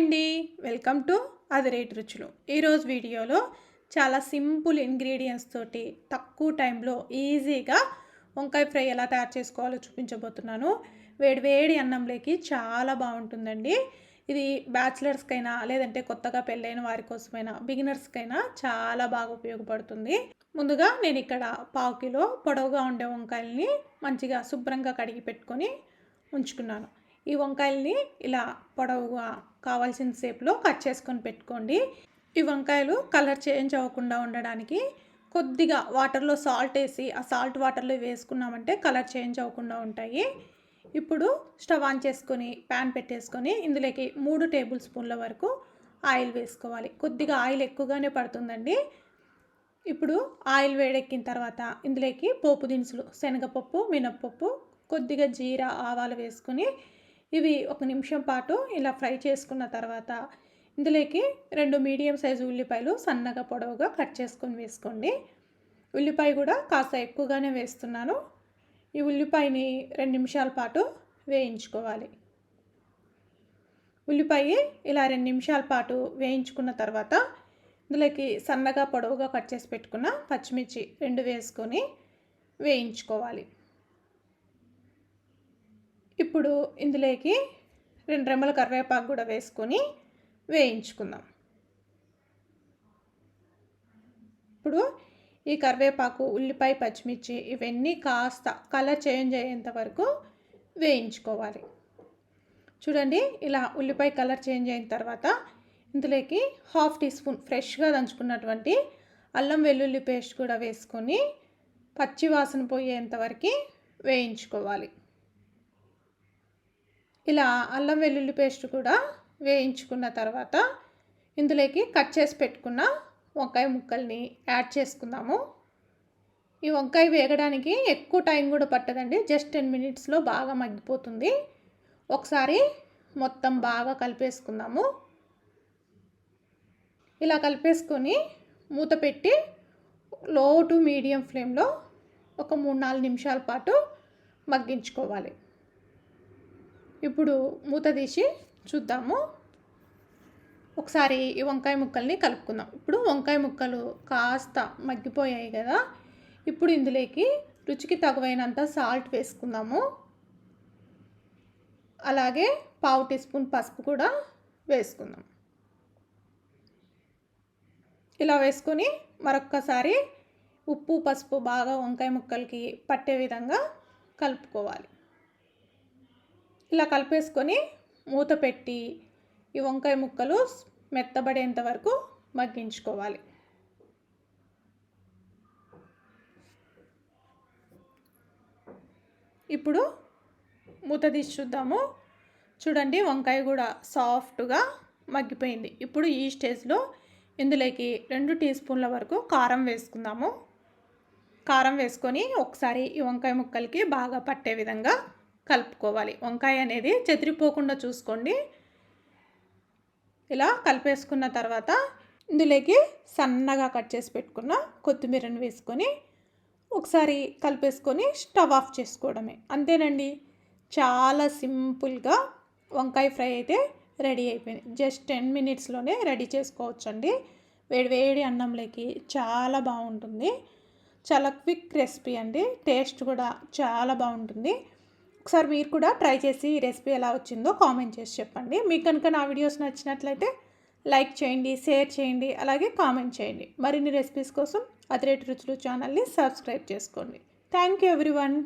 అండి. Welcome to అదిరేటి రుచులు. ఈరోజు వీడియోలో చాలా సింపుల్ ఇంగ్రీడియంట్స్ తోటి తక్కువ టైంలో ఈజీగా వంకాయ ఫ్రై ఎలా తయారు చేసుకోవాలో చూపించబోతున్నాను. వేడి వేడి అన్నంలోకి చాలా బాగుంటుందండి. ఇది బ్యాచిలర్స్కైనా లేదంటే కొత్తగా పెళ్ళైన వారి కోసమైనా బిగినర్స్కైనా చాలా బాగా ఉపయోగపడుతుంది. ముందుగా నేను ఇక్కడ పావు కిలో పొడవుగా ఉండే వంకాయల్ని మంచిగా శుభ్రంగా కడిగి పెట్టుకొని ఉంచుకున్నాను. ఈ వంకాయల్ని ఇలా పొడవుగా కావాల్సిన సేపులో కట్ చేసుకొని పెట్టుకోండి. ఈ వంకాయలు కలర్ చేంజ్ అవ్వకుండా ఉండడానికి కొద్దిగా వాటర్లో సాల్ట్ వేసి ఆ సాల్ట్ వాటర్లో వేసుకున్నామంటే కలర్ చేంజ్ అవ్వకుండా ఉంటాయి. ఇప్పుడు స్టవ్ ఆన్ చేసుకొని ప్యాన్ పెట్టేసుకొని ఇందులోకి మూడు టేబుల్ స్పూన్ల వరకు ఆయిల్ వేసుకోవాలి. కొద్దిగా ఆయిల్ ఎక్కువగానే పడుతుందండి. ఇప్పుడు ఆయిల్ వేడెక్కిన తర్వాత ఇందులోకి పోపు దినుసులు శనగపప్పు మినప్పప్పు కొద్దిగా జీరా ఆవాలు వేసుకొని ఇవి ఒక నిమిషం పాటు ఇలా ఫ్రై చేసుకున్న తర్వాత ఇందులోకి రెండు మీడియం సైజు ఉల్లిపాయలు సన్నగా పొడవుగా కట్ చేసుకొని వేసుకోండి. ఉల్లిపాయ కూడా కాస్త ఎక్కువగానే వేస్తున్నాను. ఈ ఉల్లిపాయని రెండు నిమిషాల పాటు వేయించుకోవాలి. ఉల్లిపాయ ఇలా రెండు నిమిషాల పాటు వేయించుకున్న తర్వాత ఇందులోకి సన్నగా పొడవుగా కట్ చేసి పెట్టుకున్న పచ్చిమిర్చి రెండు వేసుకొని వేయించుకోవాలి. ఇప్పుడు ఇందులోకి రెండు రెమ్మల కరివేపాకు కూడా వేసుకొని వేయించుకుందాం. ఇప్పుడు ఈ కరివేపాకు ఉల్లిపాయ పచ్చిమిర్చి ఇవన్నీ కాస్త కలర్ చేంజ్ అయ్యేంత వరకు వేయించుకోవాలి. చూడండి ఇలా ఉల్లిపాయ కలర్ చేంజ్ అయిన తర్వాత ఇందులోకి హాఫ్ టీ స్పూన్ ఫ్రెష్గా దంచుకున్నటువంటి అల్లం వెల్లుల్లి పేస్ట్ కూడా వేసుకొని పచ్చి వాసన పోయేంత వరకు వేయించుకోవాలి. ఇలా అల్లం వెల్లుల్లి పేస్ట్ కూడా వేయించుకున్న తర్వాత ఇందులోకి కట్ చేసి పెట్టుకున్న వంకాయ ముక్కల్ని యాడ్ చేసుకుందాము. ఈ వంకాయ వేగడానికి ఎక్కువ టైం కూడా పట్టదండి. జస్ట్ టెన్ మినిట్స్లో బాగా మగ్గిపోతుంది. ఒకసారి మొత్తం బాగా కలిపేసుకుందాము. ఇలా కలిపేసుకొని మూత పెట్టి లో టు మీడియం ఫ్లేమ్లో ఒక మూడు నాలుగు నిమిషాల పాటు మగ్గించుకోవాలి. ఇప్పుడు మూత తీసి చూద్దాము. ఒకసారి ఈ వంకాయ ముక్కల్ని కలుపుకుందాం. ఇప్పుడు వంకాయ ముక్కలు కాస్త మగ్గిపోయాయి కదా. ఇప్పుడు ఇందులోకి రుచికి తగువైనంత సాల్ట్ వేసుకుందాము. అలాగే పావు టీ స్పూన్ పసుపు కూడా వేసుకుందాం. ఇలా వేసుకొని మరొక్కసారి ఉప్పు పసుపు బాగా వంకాయ ముక్కలకి పట్టే విధంగా కలుపుకోవాలి. ఇలా కలిపేసుకొని మూత పెట్టి ఈ వంకాయ ముక్కలు మెత్తబడేంత వరకు మగ్గించుకోవాలి. ఇప్పుడు మూత తీసి చూద్దాము. చూడండి వంకాయ కూడా సాఫ్ట్గా మగ్గిపోయింది. ఇప్పుడు ఈ స్టేజ్లో ఇందులోకి రెండు టీ స్పూన్ల వరకు కారం వేసుకుందాము. కారం వేసుకొని ఒకసారి ఈ వంకాయ ముక్కలకి బాగా పట్టే విధంగా కలుపుకోవాలి. వంకాయ అనేది చెదిరిపోకుండా చూసుకోండి. ఇలా కలిపేసుకున్న తర్వాత ఇందులోకి సన్నగా కట్ చేసి పెట్టుకున్న కొత్తిమీరని వేసుకొని ఒకసారి కలిపేసుకొని స్టవ్ ఆఫ్ చేసుకోవడమే. అంతేనండి. చాలా సింపుల్గా వంకాయ ఫ్రై అయితే రెడీ అయిపోయింది. జస్ట్ టెన్ మినిట్స్లోనే రెడీ చేసుకోవచ్చండి. వేడివేడి అన్నంలోకి చాలా బాగుంటుంది. చాలా క్విక్ రెసిపీ అండి. టేస్ట్ కూడా చాలా బాగుంటుంది. ఒకసారి మీరు కూడా ట్రై చేసి ఈ రెసిపీ ఎలా వచ్చిందో కామెంట్ చేసి చెప్పండి. మీకు కనుక నా వీడియోస్ నచ్చినట్లయితే లైక్ చేయండి షేర్ చేయండి అలాగే కామెంట్ చేయండి. మరిన్ని రెసిపీస్ కోసం అతిరేటి రుచులు ఛానల్ని సబ్స్క్రైబ్ చేసుకోండి. Thank you everyone.